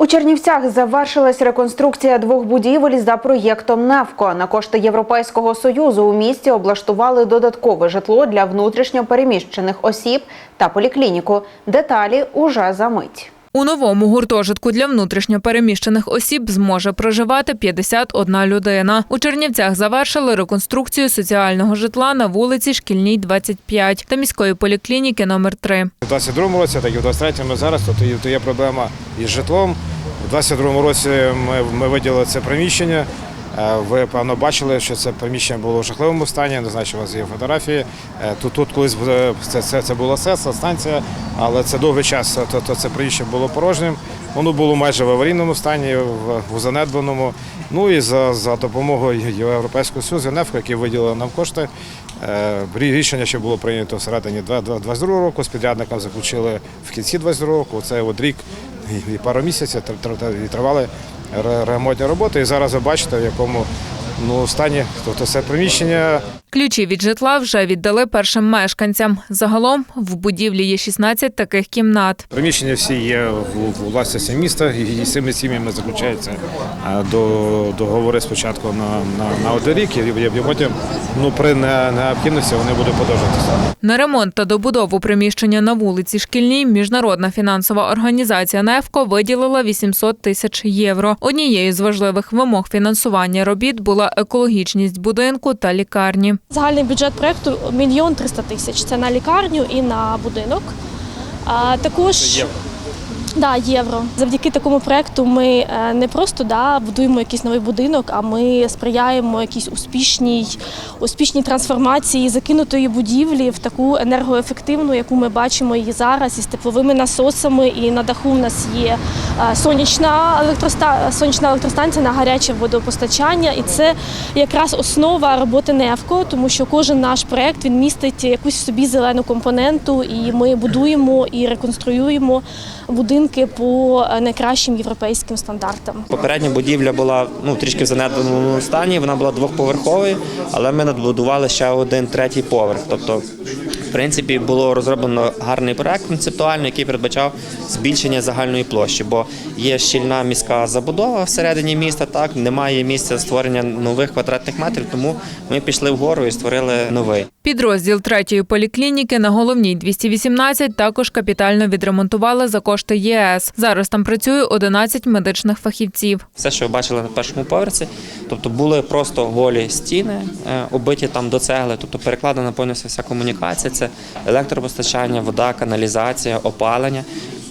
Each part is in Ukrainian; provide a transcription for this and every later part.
У Чернівцях завершилась реконструкція двох будівель за проєктом Навко. На кошти Європейського союзу у місті облаштували додаткове житло для внутрішньо переміщених осіб та поліклініку. Деталі уже за мить. У новому гуртожитку для внутрішньопереміщених осіб зможе проживати 51 людина. У Чернівцях завершили реконструкцію соціального житла на вулиці Шкільній, 25 та міської поліклініки номер 3 У 22-му році, так і в 23-му зараз, тобто є- проблема із житлом. У 22-му році ми, ми виділили це приміщення. Е, Ви певно бачили, що це приміщення було в жахливому стані. Не знаю, чи у вас є фотографії. Е, Тут, тут колись це, це, це була СЕС, станція, але це довгий час. То, то це приміщення було порожнім. Воно було майже в аварійному стані, в, в занедбаному. Ну і за, за допомогою Європейського Союзу, НЕФКО, який виділив нам кошти. е, Рішення, що було прийнято всередині 2022 року, з підрядником заключили в кінці 2022 року. Це от рік і- пару місяців і тривали ремонтні роботи. І зараз ви бачите, в якому ну, стані тобто це приміщення Ключі від житла вже віддали першим мешканцям. Загалом в будівлі є 16 таких кімнат. Приміщення всі є в, власності міста, і з цими сім'ями заключаються до, договори спочатку на, на, на один рік, і, потім ну, при необхідності вони будуть продовжуватися. На ремонт та добудову приміщення на вулиці Шкільній міжнародна фінансова організація «Нефко» виділила 800 тисяч євро. Однією з важливих вимог фінансування робіт була екологічність будинку та лікарні. Загальний бюджет проекту мільйон триста тисяч. Це на лікарню і на будинок. А також Да, євро. Завдяки такому проекту ми е, не просто да, будуємо якийсь новий будинок, а ми сприяємо якійсь успішній, успішній трансформації закинутої будівлі в таку енергоефективну, яку ми бачимо її зараз із тепловими насосами. І на даху в нас є е, сонячна, електроста... сонячна електростанція на гаряче водопостачання. І це якраз основа роботи НЕВКО, тому що кожен наш проект він містить якусь собі зелену компоненту, і ми будуємо і реконструюємо будинки по е, найкращим європейським стандартам. Попередня будівля була ну трішки в занедбаному стані. Вона була двохповерховою, але ми надбудували ще один третій поверх. Тобто, в принципі, було розроблено гарний проект концептуальний, який передбачав збільшення загальної площі, бо є щільна міська забудова всередині міста. Так немає місця створення нових квадратних метрів, тому ми пішли вгору і створили новий. Підрозділ третьої поліклініки на головній 218 також капітально відремонтували за кошти ЄС. Зараз там працює 11 медичних фахівців. Все, що ви бачили на першому поверсі, тобто були просто голі стіни, е, оббиті там до цегли, тобто перекладена повністю вся комунікація, це електропостачання, вода, каналізація, опалення.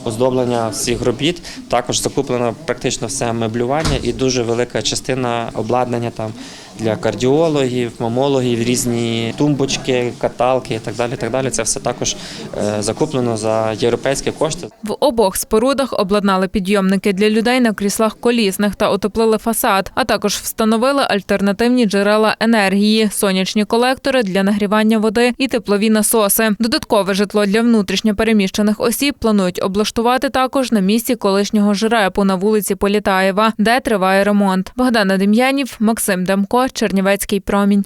Оздоблення всіх робіт також закуплено практично все меблювання і дуже велика частина обладнання там для кардіологів, мамологів, різні тумбочки, каталки і так далі. Так далі. Це все також е, закуплено за європейські кошти. В обох спорудах обладнали підйомники для людей на кріслах колісних та утеплили фасад, а також встановили альтернативні джерела енергії, сонячні колектори для нагрівання води і теплові насоси. Додаткове житло для внутрішньо переміщених осіб планують облаштувати також на місці колишнього жрепу на вулиці Політаєва, де триває ремонт. Богдана Дем'янів, Максим Демко, Чернівецький промінь.